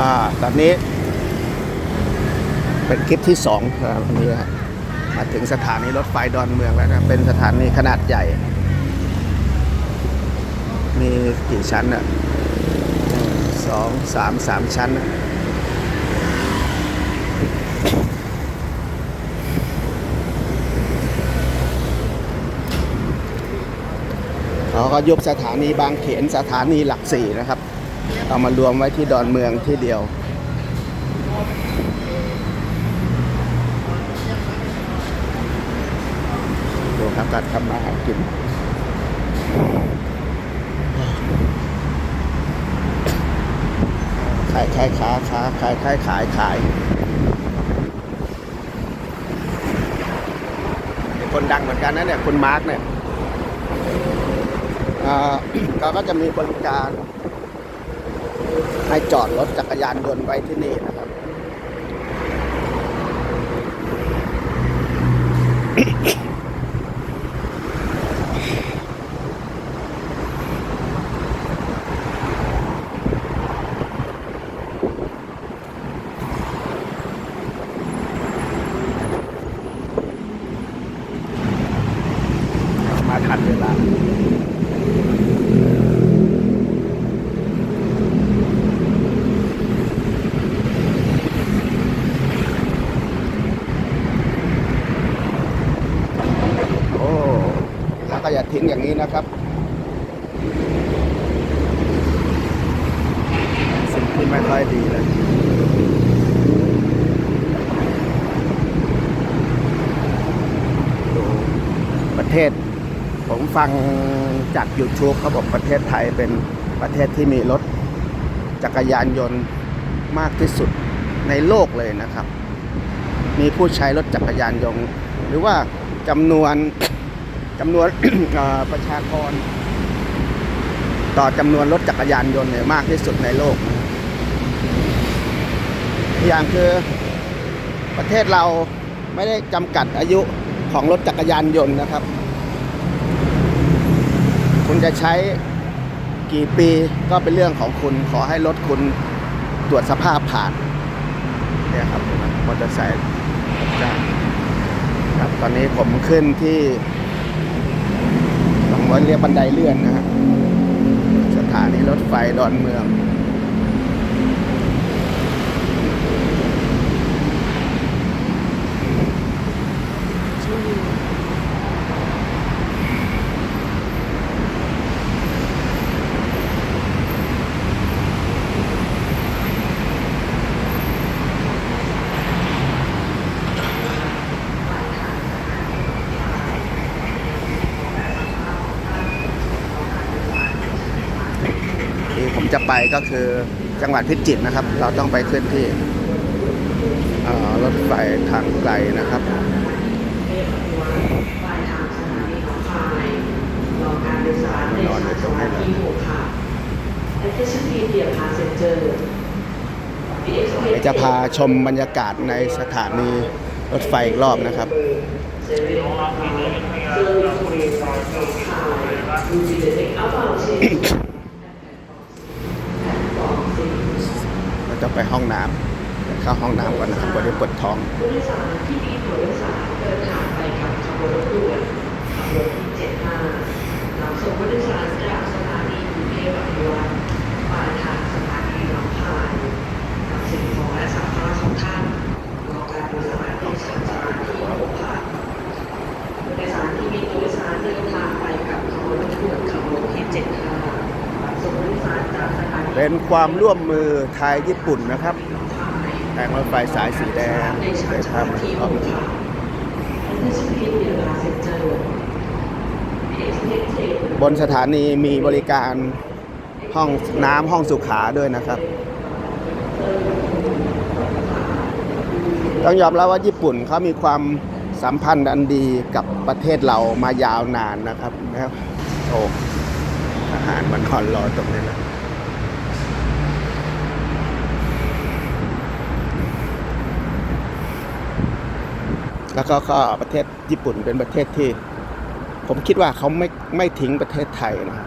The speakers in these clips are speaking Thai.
อ่าตอนนี้ เป็นคลิปที่สองครับวันนี้ฮะมาถึงสถานีรถไฟดอนเมืองแล้วนะเป็นสถานีขนาดใหญ่ มีกี่ชั้นอะสองสามสามชั้นนะเขาก็ยุบสถานีบางเขนสถานีหลักสี่นะครับ เอามารวมไว้ที่ดอนเมืองที่เดียว ดูครับการทำมาหากินขายขายขาขาขายขายขายขายคนดังเหมือนกันนะเนี่ยคุณมาร์กเนี่ยเขาก็จะมีบริการ ให้จอดรถจักรยานยนต์ไว้ที่นี่นะครับ มาทันเวลา อย่างอย่างนี้นะครับสิ่งที่ไม่ค่อยดีเลยประเทศ ผมฟังจาก YouTube เขาบอกประเทศไทยเป็นประเทศที่มีรถจักรยานยนต์มากที่สุดในโลกเลยนะครับ มีผู้ใช้รถจักรยานยนต์ หรือว่าจำนวน จำนวนประชากร ต่อจำนวนรถจักรยานยนต์เนี่ยมากที่สุดในโลก อย่างคือประเทศเราไม่ได้จำกัดอายุของรถจักรยานยนต์นะครับ คุณจะใช้กี่ปีก็เป็นเรื่องของคุณขอให้รถคุณตรวจสภาพผ่านเนี่ยครับมอเตอร์ไซค์รับจ้ครับตอนนี้ผมขึ้นที่ ว่าเรียกบันไดเลื่อนนะฮะสถานีรถไฟดอนเมือง จะไปก็คือจังหวัดพิจิตรนะครับ เราต้องไปขึ้นที่เอ่อรถไฟทางไกลนะครับปลายทางสถานีหนองคายรอการโดยสารในสถานีที่หกค่ะ Anticipated Dear Passenger The เดี๋ยวจะพาชมบรรยากาศในสถานีรถไฟอีกรอบนะครับเราจะไป ห้องน้ำเดี๋ยวเข้าห้องน้ำก่อนนะครับวันนี้ปวดท้องผู้โดยสารที่มีตัวโดยสารเดินทางไปกับขบวนรถด่วนขบวนที่75นำส่งผู้โดยสารจากสถานีกรุงเทพอภิวัตรปลายทางสถานีหนองคายนำสิ่งของและสัมภาระของท่านรอการโดยสารในสถานีหกค่ะผู้โดยสารที่มีตั๋วโดยสารเดินทางไปกับขบวนรถด่วนขบวนที่75นำส่งผู้โดยสารจากสถานี เป็นความร่วมมือไทยญี่ปุ่นนะครับแทงรถไฟสายสีแดงในเลชั้นยชาทำติที่ออกหกค่ะ Anticipated Dear Passenger บนสถานีมีบริการห้องน้ำห้องสุขาด้วยนะครับ ต้องยอมรับว่าญี่ปุ่นเขามีความสัมพันธ์อันดีกับประเทศเรามายาวนานนะครับนะครับโอ้อาหารมันนอนรอตรงนี้นะ แล้วก็ก็ประเทศญี่ปุ่นเป็นประเทศที่ ผมคิดว่าเขาไม่ไม่ทิ้งประเทศไทยนะ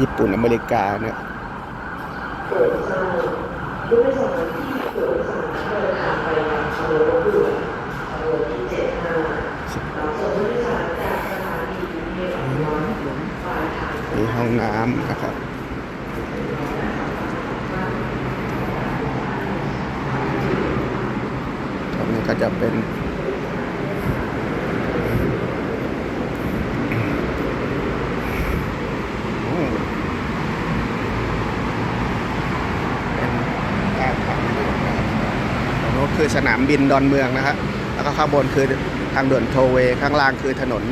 ญี่ปุ่นอเมริกาเนี่ยโปรดทราบผู้โดยสารที่ตั๋วโดย คือสนามบินดอนเมืองนะครับแล้วก็ข้างบนคือทางด่วนโทเวข้างล่างคือถนน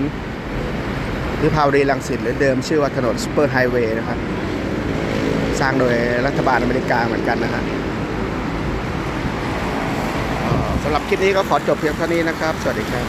วิภาวดีรังสิตหรือเดิมชื่อว่าถนนซูเปอร์ไฮเวย์นะครับสร้างโดยรัฐบาลอเมริกาเหมือนกันนะฮะเอ่อสำหรับคลิปนี้ก็ขอจบเพียงเท่านี้นะครับ สวัสดีครับ